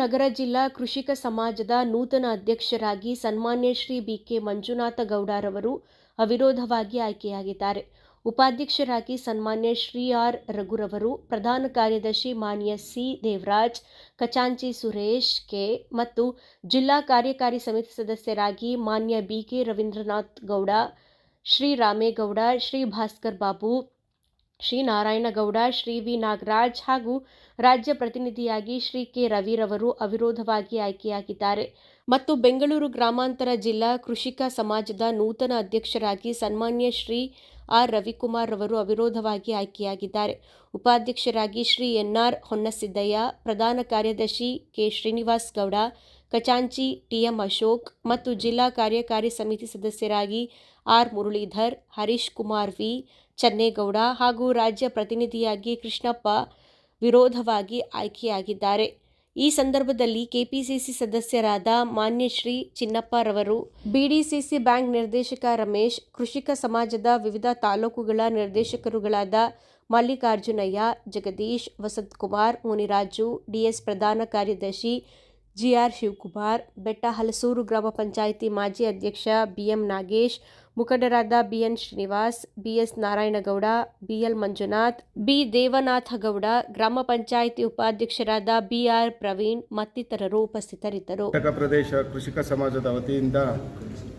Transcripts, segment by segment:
ನಗರ ಜಿಲ್ಲಾ ಕೃಷಿಕ ಸಮಾಜದ ನೂತನ ಅಧ್ಯಕ್ಷರಾಗಿ ಸನ್ಮಾನ್ಯ ಶ್ರೀ ಬಿಕೆ ಮಂಜುನಾಥ ಗೌಡರವರು ಅವಿರೋಧವಾಗಿ ಆಯ್ಕೆಯಾಗಿದ್ದಾರೆ. ಉಪಾಧ್ಯಕ್ಷರಾಗಿ ಸನ್ಮಾನ್ಯ ಶ್ರೀ ಆರ್ ರಘುರವರು, ಪ್ರಧಾನ ಕಾರ್ಯದರ್ಶಿ ಮಾನ್ಯ ಸಿ ದೇವರಾಜ್ ಕಚಾಂಚಿ ಸುರೇಶ್ ಕೆ ಮತ್ತು ಜಿಲ್ಲಾ ಕಾರ್ಯಕಾರಿ ಸಮಿತಿ ಸದಸ್ಯರಾಗಿ ಮಾನ್ಯ ಬಿಕೆ ರವೀಂದ್ರನಾಥ್ ಗೌಡ, ಶ್ರೀ ರಾಮೇಗೌಡ, ಶ್ರೀ ಭಾಸ್ಕರ್ ಬಾಬು ಶ್ರೀ ನಾರಾಯಣಗೌಡ, ಶ್ರೀ ವಿ ನಾಗರಾಜ್ ಹಾಗೂ ರಾಜ್ಯ ಪ್ರತಿನಿಧಿಯಾಗಿ ಶ್ರೀ ಕೆ ರವಿರವರು ಅವಿರೋಧವಾಗಿ ಆಯ್ಕೆಯಾಗಿದ್ದಾರೆ. ಮತ್ತು ಬೆಂಗಳೂರು ಗ್ರಾಮಾಂತರ ಜಿಲ್ಲಾ ಕೃಷಿಕ ಸಮಾಜದ ನೂತನ ಅಧ್ಯಕ್ಷರಾಗಿ ಸನ್ಮಾನ್ಯ ಶ್ರೀ ಆರ್ ರವಿಕುಮಾರ್ ರವರು ಅವಿರೋಧವಾಗಿ ಆಯ್ಕೆಯಾಗಿದ್ದಾರೆ. ಉಪಾಧ್ಯಕ್ಷರಾಗಿ ಶ್ರೀ ಎನ್ಆರ್ ಹೊನ್ನಸಿದ್ದಯ್ಯ, ಪ್ರಧಾನ ಕಾರ್ಯದರ್ಶಿ ಕೆ ಶ್ರೀನಿವಾಸ್ ಗೌಡ ಕಚಾಂಚಿ ಟಿಎಂ ಅಶೋಕ್ ಮತ್ತು ಜಿಲ್ಲಾ ಕಾರ್ಯಕಾರಿ ಸಮಿತಿ ಸದಸ್ಯರಾಗಿ ಆರ್ ಮುರಳೀಧರ್, ಹರೀಶ್ ಕುಮಾರ್ ವಿ, ಚನ್ನೇಗೌಡ ಹಾಗೂ ರಾಜ್ಯ ಪ್ರತಿನಿಧಿಯಾಗಿ ಕೃಷ್ಣಪ್ಪ ವಿರೋಧವಾಗಿ ಆಯ್ಕೆಯಾಗಿದ್ದಾರೆ. ಈ ಸಂದರ್ಭದಲ್ಲಿ ಕೆಪಿಸಿಸಿ ಸದಸ್ಯರಾದ ಮಾನ್ಯ ಶ್ರೀ ಚಿನ್ನಪ್ಪರವರು, ಬಿಡಿಸಿಸಿ ಬ್ಯಾಂಕ್ ನಿರ್ದೇಶಕ ರಮೇಶ್, ಕೃಷಿಕ ಸಮಾಜದ ವಿವಿಧ ತಾಲೂಕುಗಳ ನಿರ್ದೇಶಕರುಗಳಾದ ಮಲ್ಲಿಕಾರ್ಜುನಯ್ಯ, ಜಗದೀಶ್ ವಸಂತಕುಮಾರ್ ಮುನಿರಾಜು ಡಿಎಸ್ ಪ್ರಧಾನ ಕಾರ್ಯದರ್ಶಿ ಜಿಆರ್ ಶಿವಕುಮಾರ್ ಬೆಟ್ಟ ಹಲಸೂರು ಗ್ರಾಮ ಪಂಚಾಯಿತಿ ಮಾಜಿ ಅಧ್ಯಕ್ಷ ಬಿಎಂ ನಾಗೇಶ್, ಮುಖಂಡರಾದ BN Srinivas, BS Narayanagowda, BL Manjunath, B Devanathagowda, ಗ್ರಾಮ ಪಂಚಾಯಿತಿ ಉಪಾಧ್ಯಕ್ಷರಾದ ಬಿಆರ್ ಪ್ರವೀಣ್ ಮತ್ತಿತರರು ಉಪಸ್ಥಿತರಿದ್ದರು. ಪ್ರದೇಶ ಕೃಷಿಕ ಸಮಾಜದ ವತಿಯಿಂದ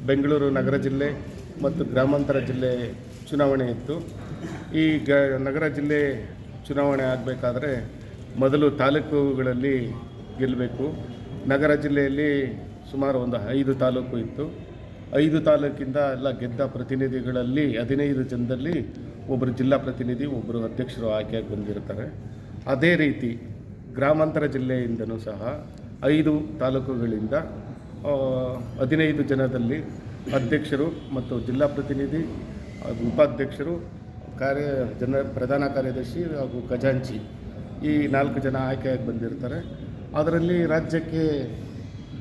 ಬೆಂಗಳೂರು ನಗರ ಜಿಲ್ಲೆ ಮತ್ತು ಗ್ರಾಮಾಂತರ ಜಿಲ್ಲೆ ಚುನಾವಣೆ ಇತ್ತು. ಈ ನಗರ ಜಿಲ್ಲೆ ಚುನಾವಣೆ ಆಗಬೇಕಾದ್ರೆ ಮೊದಲು ತಾಲೂಕುಗಳಲ್ಲಿ ಗೆಲ್ಲಬೇಕು. ನಗರ ಜಿಲ್ಲೆಯಲ್ಲಿ ಸುಮಾರು ಒಂದು ಐದು ತಾಲೂಕು ಇತ್ತು. ಐದು ತಾಲೂಕಿಂದ ಎಲ್ಲ ಗೆದ್ದ ಪ್ರತಿನಿಧಿಗಳಲ್ಲಿ ಹದಿನೈದು ಜನದಲ್ಲಿ ಒಬ್ಬರು ಜಿಲ್ಲಾ ಪ್ರತಿನಿಧಿ ಒಬ್ಬರು ಅಧ್ಯಕ್ಷರು ಆಯ್ಕೆಯಾಗಿ ಬಂದಿರ್ತಾರೆ. ಅದೇ ರೀತಿ ಗ್ರಾಮಾಂತರ ಜಿಲ್ಲೆಯಿಂದನೂ ಸಹ ಐದು ತಾಲೂಕುಗಳಿಂದ ಹದಿನೈದು ಜನದಲ್ಲಿ ಅಧ್ಯಕ್ಷರು ಮತ್ತು ಜಿಲ್ಲಾ ಪ್ರತಿನಿಧಿ ಉಪಾಧ್ಯಕ್ಷರು, ಕಾರ್ಯ, ಜನ, ಪ್ರಧಾನ ಕಾರ್ಯದರ್ಶಿ ಹಾಗೂ ಖಜಾಂಚಿ ಈ ನಾಲ್ಕು ಜನ ಆಯ್ಕೆಯಾಗಿ ಬಂದಿರ್ತಾರೆ. ಅದರಲ್ಲಿ ರಾಜ್ಯಕ್ಕೆ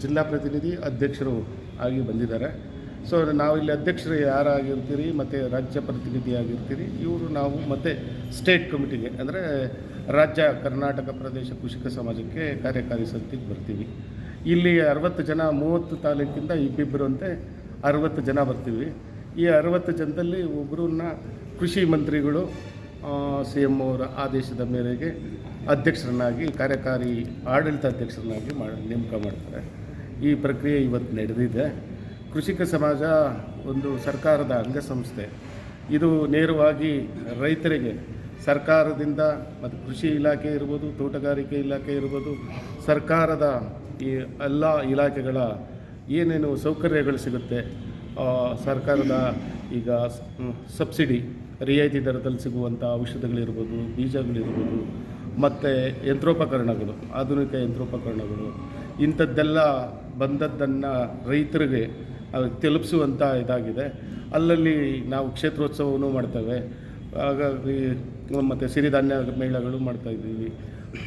ಜಿಲ್ಲಾ ಪ್ರತಿನಿಧಿ ಅಧ್ಯಕ್ಷರು ಆಗಿ ಬಂದಿದ್ದಾರೆ. ಸೊ ನಾವು ಇಲ್ಲಿ ಅಧ್ಯಕ್ಷರು ಯಾರಾಗಿರ್ತೀರಿ, ಮತ್ತು ರಾಜ್ಯ ಪ್ರತಿನಿಧಿಯಾಗಿರ್ತೀರಿ, ಇವರು ನಾವು ಮತ್ತು ಸ್ಟೇಟ್ ಕಮಿಟಿಗೆ ಅಂದರೆ ರಾಜ್ಯ ಕರ್ನಾಟಕ ಪ್ರದೇಶ ಕೃಷಿಕ ಸಮಾಜಕ್ಕೆ ಕಾರ್ಯಕಾರಿ ಸಮಿತಿಗೆ ಬರ್ತೀವಿ. ಇಲ್ಲಿ ಅರವತ್ತು ಜನ, ಮೂವತ್ತು ತಾಲೂಕಿಂದ ಇಬ್ಬಿಬ್ಬರಂತೆ ಅರವತ್ತು ಜನ ಬರ್ತೀವಿ. ಈ ಅರವತ್ತು ಜನದಲ್ಲಿ ಒಬ್ಬರನ್ನ ಕೃಷಿ ಮಂತ್ರಿಗಳು ಸಿ ಎಂ ಅವರ ಆದೇಶದ ಮೇರೆಗೆ ಅಧ್ಯಕ್ಷರನ್ನಾಗಿ, ಕಾರ್ಯಕಾರಿ ಆಡಳಿತಾಧ್ಯಕ್ಷರನ್ನಾಗಿ ಮಾಡಿ, ನೇಮಕ ಮಾಡ್ತಾರೆ. ಈ ಪ್ರಕ್ರಿಯೆ ಇವತ್ತು ನಡೆದಿದೆ. ಕೃಷಿಕ ಸಮಾಜ ಒಂದು ಸರ್ಕಾರದ ಅಂಗಸಂಸ್ಥೆ. ಇದು ನೇರವಾಗಿ ರೈತರಿಗೆ, ಸರ್ಕಾರದಿಂದ, ಮತ್ತು ಕೃಷಿ ಇಲಾಖೆ ಇರ್ಬೋದು, ತೋಟಗಾರಿಕೆ ಇಲಾಖೆ ಇರ್ಬೋದು, ಸರ್ಕಾರದ ಈ ಎಲ್ಲ ಇಲಾಖೆಗಳ ಏನೇನು ಸೌಕರ್ಯಗಳು ಸಿಗುತ್ತೆ ಸರ್ಕಾರದ ಈಗ ಸಬ್ಸಿಡಿ, ರಿಯಾಯಿತಿ ದರದಲ್ಲಿ ಸಿಗುವಂಥ ಔಷಧಗಳಿರ್ಬೋದು, ಬೀಜಗಳಿರ್ಬೋದು, ಮತ್ತು ಯಂತ್ರೋಪಕರಣಗಳು, ಆಧುನಿಕ ಯಂತ್ರೋಪಕರಣಗಳು, ಇಂಥದ್ದೆಲ್ಲ ಬಂದದ್ದನ್ನು ರೈತರಿಗೆ ತಲುಪಿಸುವಂಥ ಇದಾಗಿದೆ. ಅಲ್ಲಲ್ಲಿ ನಾವು ಕ್ಷೇತ್ರೋತ್ಸವವನ್ನು ಮಾಡ್ತೇವೆ. ಹಾಗಾಗಿ ಮತ್ತು ಸಿರಿಧಾನ್ಯ ಮೇಳಗಳು ಮಾಡ್ತಾ ಇದ್ದೀವಿ.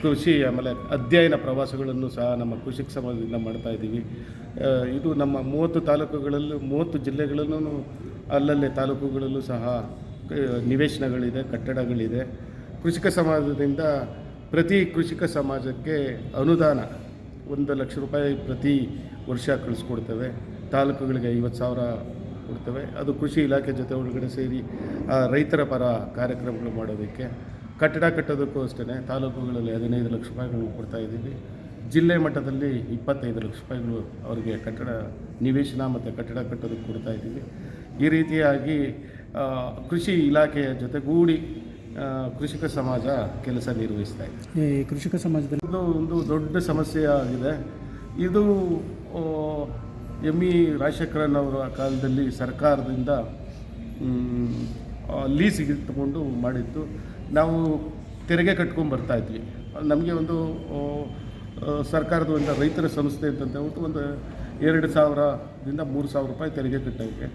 ಕೃಷಿ ಆಮೇಲೆ ಅಧ್ಯಯನ ಪ್ರವಾಸಗಳನ್ನು ಸಹ ನಮ್ಮ ಕೃಷಿಕ ಸಮಾಜದಿಂದ ಮಾಡ್ತಾ ಇದ್ದೀವಿ. ಇದು ನಮ್ಮ ಮೂವತ್ತು ತಾಲೂಕುಗಳಲ್ಲೂ, ಮೂವತ್ತು ಜಿಲ್ಲೆಗಳಲ್ಲೂ ಅಲ್ಲಲ್ಲೇ ತಾಲೂಕುಗಳಲ್ಲೂ ಸಹ ನಿವೇಶನಗಳಿದೆ, ಕಟ್ಟಡಗಳಿದೆ. ಕೃಷಿಕ ಸಮಾಜದಿಂದ ಪ್ರತಿ ಕೃಷಿಕ ಸಮಾಜಕ್ಕೆ ಅನುದಾನ ಒಂದು ಲಕ್ಷ ರೂಪಾಯಿ ಪ್ರತಿ ವರ್ಷ ಕಳಿಸ್ಕೊಡ್ತೇವೆ. ತಾಲೂಕುಗಳಿಗೆ ಐವತ್ತು ಸಾವಿರ ಕೊಡ್ತೇವೆ. ಅದು ಕೃಷಿ ಇಲಾಖೆ ಜೊತೆ ಒಳಗಡೆ ಸೇರಿ ರೈತರ ಪರ ಕಾರ್ಯಕ್ರಮಗಳು ಮಾಡೋದಕ್ಕೆ. ಕಟ್ಟಡ ಕಟ್ಟೋದಕ್ಕೂ ಅಷ್ಟೇ ತಾಲೂಕುಗಳಲ್ಲಿ ಹದಿನೈದು ಲಕ್ಷ ರೂಪಾಯಿಗಳನ್ನು ಕೊಡ್ತಾ ಇದ್ದೀವಿ. ಜಿಲ್ಲೆ ಮಟ್ಟದಲ್ಲಿ ಇಪ್ಪತ್ತೈದು ಲಕ್ಷ ರೂಪಾಯಿಗಳು ಅವರಿಗೆ ಕಟ್ಟಡ ನಿವೇಶನ ಮತ್ತು ಕಟ್ಟಡ ಕಟ್ಟೋದಕ್ಕೆ ಕೊಡ್ತಾ ಇದ್ದೀವಿ. ಈ ರೀತಿಯಾಗಿ ಕೃಷಿ ಇಲಾಖೆಯ ಜೊತೆಗೂಡಿ ಕೃಷಿಕ ಸಮಾಜ ಕೆಲಸ ನಿರ್ವಹಿಸ್ತಾ ಇದೆ. ಈ ಕೃಷಿಕ ಸಮಾಜದಲ್ಲಿ ಇದು ಒಂದು ದೊಡ್ಡ ಸಮಸ್ಯೆ ಆಗಿದೆ. ಇದು ಎಂ ಇ ರಾಜಶೇಖರನ್ ಅವರ ಕಾಲದಲ್ಲಿ ಸರ್ಕಾರದಿಂದ ಲೀಸಿಗೆ ತಗೊಂಡು ಮಾಡಿತ್ತು ನಾವು ತೆರಿಗೆ ಕಟ್ಕೊಂಡು ಬರ್ತಾ ಇದ್ವಿ. ನಮಗೆ ಒಂದು ಸರ್ಕಾರದ ಒಂದು ರೈತರ ಸಂಸ್ಥೆ ಅಂತಂತ ಹೇಳ್ಬಿಟ್ಟು ಒಂದು ಎರಡು ಸಾವಿರದಿಂದ ಮೂರು ಸಾವಿರ ರೂಪಾಯಿ ತೆರಿಗೆ ಕಟ್ಟೋಕ್ಕೆ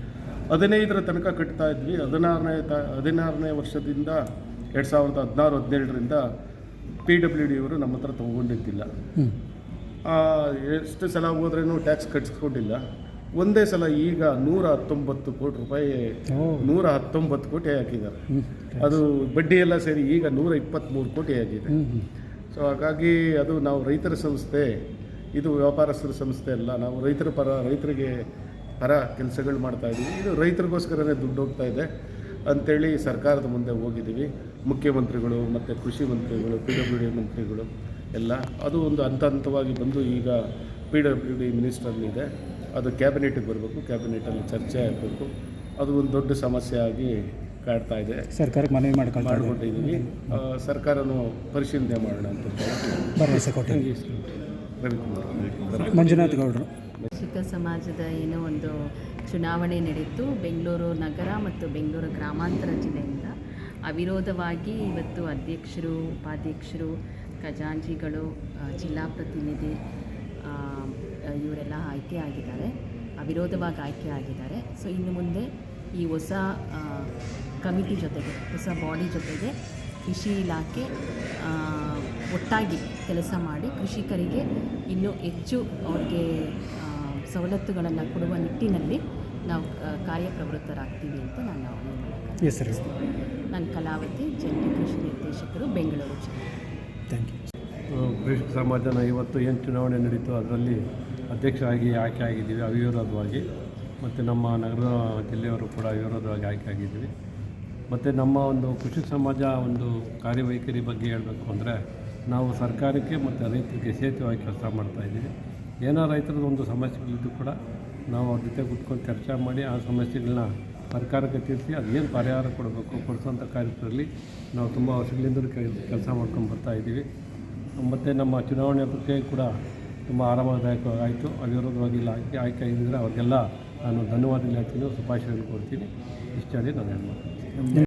ಹದಿನೈದರ ತನಕ ಕಟ್ತಾ ಇದ್ವಿ. ಹದಿನಾರನೇ ತ ಹದಿನಾರನೇ ವರ್ಷದಿಂದ ಎರಡು ಸಾವಿರದ ಹದಿನಾರು ಹದಿನೇಳರಿಂದ ಪಿ ಡಬ್ಲ್ಯೂ ಡಿ ಅವರು ನಮ್ಮ ಹತ್ರ ತೊಗೊಂಡಿದ್ದಿಲ್ಲ. ಎಷ್ಟು ಸಲ ಹೋದ್ರೂ ಟ್ಯಾಕ್ಸ್ ಕಟ್ಸ್ಕೊಂಡಿಲ್ಲ. ಒಂದೇ ಸಲ ಈಗ ನೂರ ಹತ್ತೊಂಬತ್ತು ಕೋಟಿ ರೂಪಾಯಿ ನೂರ ಹತ್ತೊಂಬತ್ತು ಕೋಟಿ ಹಾಕಿದ್ದಾರೆ. ಅದು ಬಡ್ಡಿ ಎಲ್ಲ ಸೇರಿ ಈಗ ನೂರ ಇಪ್ಪತ್ತ್ಮೂರು ಕೋಟಿ ಆಗಿದೆ. ಸೊ ಹಾಗಾಗಿ ಅದು ನಾವು ರೈತರ ಸಂಸ್ಥೆ ಇದು ವ್ಯಾಪಾರಸ್ಥರ ಸಂಸ್ಥೆ ಅಲ್ಲ ನಾವು ರೈತರ ಪರ ರೈತರಿಗೆ ಪರ ಕೆಲಸಗಳು ಮಾಡ್ತಾ ಇದ್ದೀವಿ ಇದು ರೈತರಿಗೋಸ್ಕರನೇ ದುಡ್ಡು ಹೋಗ್ತಾ ಇದೆ. ಅಂಥೇಳಿ ಸರ್ಕಾರದ ಮುಂದೆ ಹೋಗಿದ್ದೀವಿ. ಮುಖ್ಯಮಂತ್ರಿಗಳು ಮತ್ತು ಕೃಷಿ ಮಂತ್ರಿಗಳು ಪಿ ಡಬ್ಲ್ಯೂ ಡಿ ಮಂತ್ರಿಗಳು ಎಲ್ಲ. ಅದು ಒಂದು ಹಂತ ಹಂತವಾಗಿ ಬಂದು ಈಗ ಪಿ ಡಬ್ಲ್ಯೂ ಡಿ ಮಿನಿಸ್ಟ್ರಲ್ಲಿದೆ ಅದು ಕ್ಯಾಬಿನೆಟಿಗೆ ಬರಬೇಕು ಕ್ಯಾಬಿನೆಟಲ್ಲಿ ಚರ್ಚೆ ಆಗಬೇಕು. ಅದು ಒಂದು ದೊಡ್ಡ ಸಮಸ್ಯೆ ಆಗಿ ಕಾಡ್ತಾ ಇದೆ. ಸರ್ಕಾರಕ್ಕೆ ಮನವಿ ಮಾಡ್ಕೊಂಡು. ಮಾಡಿಕೊಂಡಿದ್ದೀವಿ ಸರ್ಕಾರನು ಪರಿಶೀಲನೆ ಮಾಡೋಣ ಅಂತ ಭರವಸೆ ಕೊಟ್ಟು ರವಿಕುಮಾರ್ ಮಂಜುನಾಥ್ ಗೌಡರು. ಶಿಖ ಸಮಾಜದ ಏನೋ ಒಂದು ಚುನಾವಣೆ ನಡೆಯಿತು ಬೆಂಗಳೂರು ನಗರ ಮತ್ತು ಬೆಂಗಳೂರು ಗ್ರಾಮಾಂತರ ಜಿಲ್ಲೆಯಿಂದ ಅವಿರೋಧವಾಗಿ ಇವತ್ತು ಅಧ್ಯಕ್ಷರು ಉಪಾಧ್ಯಕ್ಷರು ಖಜಾಂಜಿಗಳು ಜಿಲ್ಲಾ ಪ್ರತಿನಿಧಿ ಆಯ್ಕೆ ಆಗಿದ್ದಾರೆ ಅವಿರೋಧವಾಗಿ ಆಯ್ಕೆ ಆಗಿದ್ದಾರೆ ಸೊ ಇನ್ನು ಮುಂದೆ ಈ ಹೊಸ ಕಮಿಟಿ ಜೊತೆಗೆ ಹೊಸ ಬಾಡಿ ಜೊತೆಗೆ ಕೃಷಿ ಇಲಾಖೆ ಒಟ್ಟಾಗಿ ಕೆಲಸ ಮಾಡಿ ಕೃಷಿಕರಿಗೆ ಇನ್ನೂ ಹೆಚ್ಚು ಅವ್ರಿಗೆ ಸವಲತ್ತುಗಳನ್ನು ಕೊಡುವ ನಿಟ್ಟಿನಲ್ಲಿ ನಾವು ಕಾರ್ಯಪ್ರವೃತ್ತರಾಗ್ತೀವಿ ಅಂತ ನಾನು ಮಾಡಕ್ಕೆ ಹೆಸರು ನಾನು ಕಲಾವತಿ ಜಂಟಿ ಕೃಷಿ ನಿರ್ದೇಶಕರು ಬೆಂಗಳೂರು ಜಿಲ್ಲೆ. ಥ್ಯಾಂಕ್ ಯು ಕೃಷಿಕ ಸಮಾಜನ ಇವತ್ತು ಏನು ಚುನಾವಣೆ ನಡೀತು. ಅದರಲ್ಲಿ ಅಧ್ಯಕ್ಷರಾಗಿ ಆಯ್ಕೆ ಆಗಿದ್ದೀವಿ ಅವಿರೋಧವಾಗಿ. ಮತ್ತು ನಮ್ಮ ನಗರ ಜಿಲ್ಲೆಯವರು ಕೂಡ ಅವಿರೋಧವಾಗಿ ಆಯ್ಕೆ ಆಗಿದ್ದೀವಿ ಮತ್ತು ನಮ್ಮ ಒಂದು ಕೃಷಿ ಸಮಾಜ ಒಂದು ಕಾರ್ಯವೈಖರಿ ಬಗ್ಗೆ ಹೇಳಬೇಕು ಅಂದರೆ, ನಾವು ಸರ್ಕಾರಕ್ಕೆ ಮತ್ತು ರೈತರಿಗೆ ಸೇತುವಾಗಿ ಕೆಲಸ ಮಾಡ್ತಾಯಿದ್ದೀವಿ ಏನೋ ರೈತರದ್ದು ಒಂದು ಸಮಸ್ಯೆಗಳಿದ್ದು ಕೂಡ ನಾವು ಅವ್ರ ಜೊತೆ ಕೂತ್ಕೊಂಡು ಚರ್ಚೆ ಮಾಡಿ ಆ ಸಮಸ್ಯೆಗಳನ್ನ ಸರ್ಕಾರಕ್ಕೆ ತಿಳಿಸಿ ಅದೇನು ಪರಿಹಾರ ಕೊಡಬೇಕು, ಕೊಡಿಸೋಂಥ ಕಾರ್ಯಕ್ರಮದಲ್ಲಿ ನಾವು ತುಂಬ ವರ್ಷಗಳಿಂದಲೂ ಕೆಲಸ ಮಾಡ್ಕೊಂಡು ಬರ್ತಾ ಇದ್ದೀವಿ. ಮತ್ತು ನಮ್ಮ ಚುನಾವಣೆ ಪ್ರಕ್ರಿಯೆ ಕೂಡ ತುಂಬ ಆರಾಮದಾಯಕವಾಯಿತು ಅವಿರೋಧವಾಗಿ ಇಲ್ಲ. ಆಯ್ಕೆ ಆಯ್ಕೆ ಆಗಿದ್ದರೆ ಅವ್ರಿಗೆಲ್ಲ ನಾನು ಧನ್ಯವಾದ ಹೇಳ್ತೀನಿ. ಶುಭಾಶಯವನ್ನು ಕೊಡ್ತೀನಿ. ಇಷ್ಟು ನಾನು ಹೇಳ್ತೀನಿ